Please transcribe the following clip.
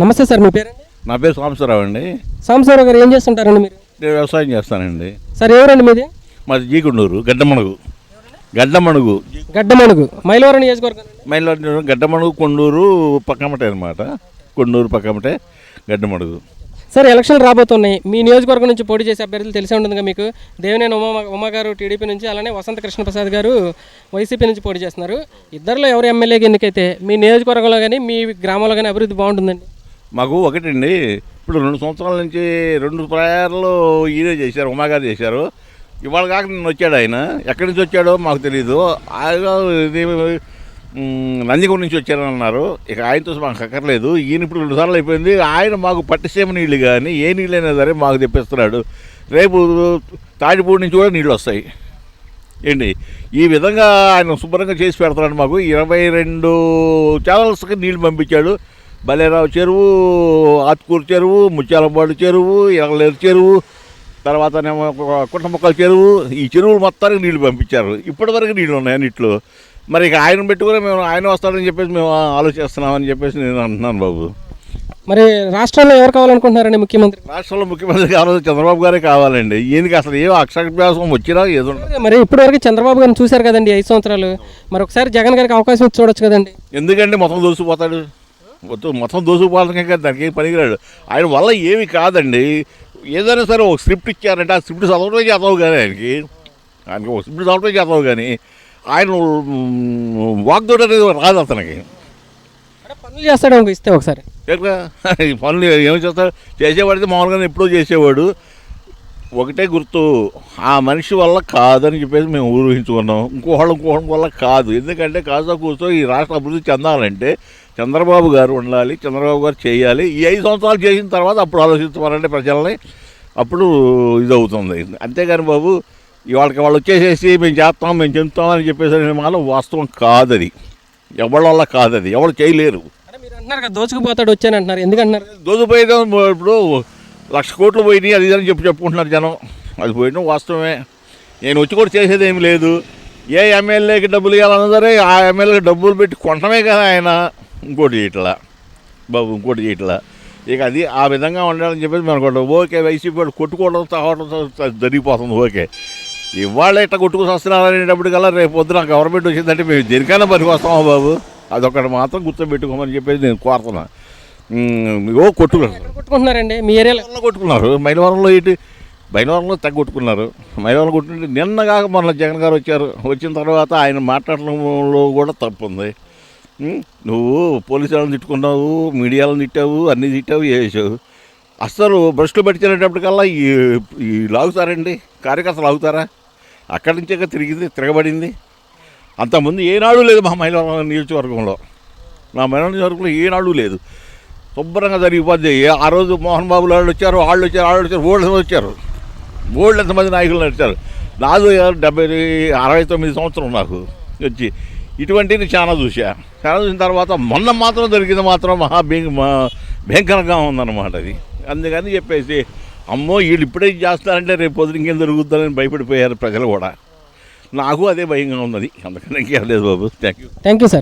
నమస్తే సార్ మీ పేరండి? నా పేరు సాంబశివరావు అండి. సాంబశివరావు గారు ఏం చేస్తుంటారండి మీరు? నేను వ్యవసాయం చేస్తానండి. సార్ ఎవరండి మీది? మాది జీకొండూరు గడ్డమణుగు. గడ్డమణుగు. గడ్డమణుగు. మైలవరం నియోజకవర్గం మైలో గడ్డమణుగు కొండూరు పక్కమటే అనమాట కొండూరు పక్కమటే గడ్డమణుగు. సార్ ఎలక్షన్లు రాబోతున్నాయి. మీ నియోజకవర్గం నుంచి పోటీ చేసే అభ్యర్థులు తెలిసే ఉంటుందిగా మీకు. దేవినేని ఉమా ఉమా గారు టీడీపీ నుంచి అలానే వసంత కృష్ణప్రసాద్ గారు వైసీపీ నుంచి పోటీ చేస్తున్నారు. ఇద్దరిలో ఎవరు ఎమ్మెల్యేకి ఎన్నికైతే మీ నియోజకవర్గంలో కానీ మీ గ్రామంలో కానీ అభివృద్ధి బాగుంటుందండి. మాకు ఒకటండి. ఇప్పుడు రెండు సంవత్సరాల నుంచి రెండు ప్రయాణాలు ఈయనే చేశారు ఉమాగారు చేశారు. ఇవాళ కాక నిన్న వచ్చాడు ఆయన. ఎక్కడి నుంచి వచ్చాడో మాకు తెలియదు ఆయన నందిగూడ నుంచి వచ్చారని అన్నారు ఇక ఆయనతో మాకు అక్కర్లేదు. ఈయన ఇప్పుడు రెండు సార్లు అయిపోయింది. ఆయన మాకు పట్టిసీమ నీళ్ళు కానీ ఏ నీళ్ళైనా సరే మాకు తెప్పిస్తున్నాడు. రేపు తాడిపూడి నుంచి కూడా నీళ్ళు వస్తాయి. ఏంటి? ఈ విధంగా ఆయన శుభ్రంగా చేసి పెడతాడు మాకు ఇరవై రెండు ఛానల్స్కి నీళ్ళు పంపించాడు. బలేరావు చెరువు ఆత్కూరు చెరువు ముత్యాలపాడు చెరువు ఎరలేరు చెరువు తర్వాత కుట్టముక్కల చెరువు. ఈ చెరువులు మొత్తానికి నీళ్ళు పంపించారు. ఇప్పటివరకు నీళ్ళు ఉన్నాయి అన్నిట్లో. మరి ఇక ఆయన పెట్టుకుని మేము ఆయన వస్తాడని చెప్పేసి మేము ఆలోచిస్తున్నామని చెప్పేసి నేను అంటున్నాను బాబు. మరి రాష్ట్రంలో ఎవరు కావాలనుకుంటున్నారండి ముఖ్యమంత్రి? రాష్ట్రంలో ముఖ్యమంత్రి కావాలి చంద్రబాబు గారే కావాలండి. ఈయనకి అసలు ఏం అక్షరాభ్యాసం వచ్చినా ఏదో మరి ఇప్పటివరకు చంద్రబాబు గారిని చూశారు కదండి ఐదు సంవత్సరాలు. మరి ఒకసారి జగన్ గారికి అవకాశం చూడొచ్చు కదండి. ఎందుకంటే మొత్తం దోసుకుపోతాడు మొత్తం మొత్తం దోసుకుపోవడానికి కదా దానికి ఏం పనికిరాడు. ఆయన వల్ల ఏమి కాదండి. ఏదైనా సరే ఒక స్క్రిప్ట్ ఇచ్చారంటే ఆ స్క్రిప్ట్ చదవటమే చేతవు కానీ ఆయనకి. ఆయనకి ఒక స్క్రిప్ట్ చదవటమే చేతవు కానీ ఆయన వాగ్దోడు అనేది రాదు అతనికి. పనులు చేస్తాడు ఇస్తే ఒకసారి. ఎట్లా పనులు ఏమి చేస్తాడు? చేసేవాడితే మామూలుగా ఎప్పుడో చేసేవాడు. ఒకటే గుర్తు ఆ మనిషి వల్ల కాదని చెప్పేసి మేము ఊహించుకున్నాం. ఇంకోహళ్ళ ఇంకోహళ్ళ వల్ల కాదు. ఎందుకంటే కాస్త కూర్చో ఈ రాష్ట్ర అభివృద్ధి చెందాలంటే చంద్రబాబు గారు ఉండాలి చంద్రబాబు గారు చేయాలి. ఈ ఐదు సంవత్సరాలు చేసిన తర్వాత అప్పుడు ఆలోచించమనంటే ప్రజల్ని అప్పుడు ఇది అవుతుంది అంతేగాని బాబు ఇవాళకి వాళ్ళు వచ్చేసేసి మేము చేస్తాం మేము చెందుతాం అని చెప్పేసి మాట వాస్తవం కాదది. ఎవరి వల్ల కాదది. ఎవరు చేయలేరు. అంటున్నారు కదా దోచుకుపోతాడు వచ్చాను అంటున్నారు ఎందుకంటున్నారు? దొదిపోయేదో ఇప్పుడు లక్ష కోట్లు పోయినాయి అది అని చెప్పి చెప్పుకుంటున్నారు జనం. అది పోయిన వాస్తవమే. నేను వచ్చి కూడా చేసేది ఏమి లేదు. ఏ ఎమ్మెల్యేకి డబ్బులు ఇవ్వాలన్నా సరే ఆ ఎమ్మెల్యేకి డబ్బులు పెట్టి కొనటమే కదా ఆయన. ఇంకోటి చేయట్లా. బాబు ఇంకోటి చేయట్లా. ఇక అది ఆ విధంగా ఉండాలని చెప్పేసి మనకు ఓకే వైసీపీ వాళ్ళు కొట్టుకోవడం తాగడం జరిగిపోతుంది. ఓకే. ఇవాళ ఇట్లా కొట్టుకు వస్తున్నారు అనేటప్పటికల్లా రేపు పొద్దున గవర్నమెంట్ వచ్చిందంటే మేము దేనికైనా పనికి వస్తామా బాబు. అదొకటి మాత్రం గుర్తుపెట్టుకోమని చెప్పేసి నేను కోరుతున్నా. ఓ కొట్టుకున్నారు కొట్టుకుంటున్నారండి? మీ ఏరియాలో కొట్టుకున్నారు. మైలవరంలో ఇటు మైలవరంలో తగ్గ కొట్టుకున్నారు మైలవరం కొట్టుకుంటే నిన్నగా మొన్న జగన్ గారు వచ్చారు. వచ్చిన తర్వాత ఆయన మాట్లాడడంలో కూడా తప్పు ఉంది నువ్వు పోలీసు వాళ్ళని తిట్టుకున్నావు మీడియాలను తిట్టావు అన్నీ తిట్టావు చేసావు? అస్సలు బ్రష్లు పెట్టినప్పటికల్లా ఈ లాగుతారండి? కార్యకర్తలు లాగుతారా? అక్కడి నుంచే తిరిగింది తిరగబడింది. అంతకుముందు ఏనాడు లేదు మా మైలవరం నియోజకవర్గంలో. నా మహిళ నియోజకవర్గంలో ఏనాడు లేదు. శుభ్రంగా జరిగిపోద్ది ఏ- ఆ రోజు మోహన్ బాబు వాళ్ళు వచ్చారు వాళ్ళు వచ్చారు వాళ్ళు వచ్చారు ఓళ్ళు వచ్చారు? ఓళ్ళు ఎంతమంది నాయకులు నడిచారు? నాదు డెబ్బై అరవై తొమ్మిది సంవత్సరం నాకు వచ్చి. ఇటువంటివి చాలా చూసా చాలా చూసిన తర్వాత మొన్న మాత్రం దొరికింది మాత్రం మహా భయంకరంగా ఉందన్నమాట అది. అందుకని చెప్పేసి అమ్మో వీళ్ళు ఇప్పుడే చేస్తారంటే రేపు పొద్దున ఇంకేం జరుగుతుందని భయపడిపోయారు ప్రజలు కూడా. నాకు అదే భయంగా ఉన్నది. అందుకని ఇంకేం లేదు బాబు. Thank you thank you sir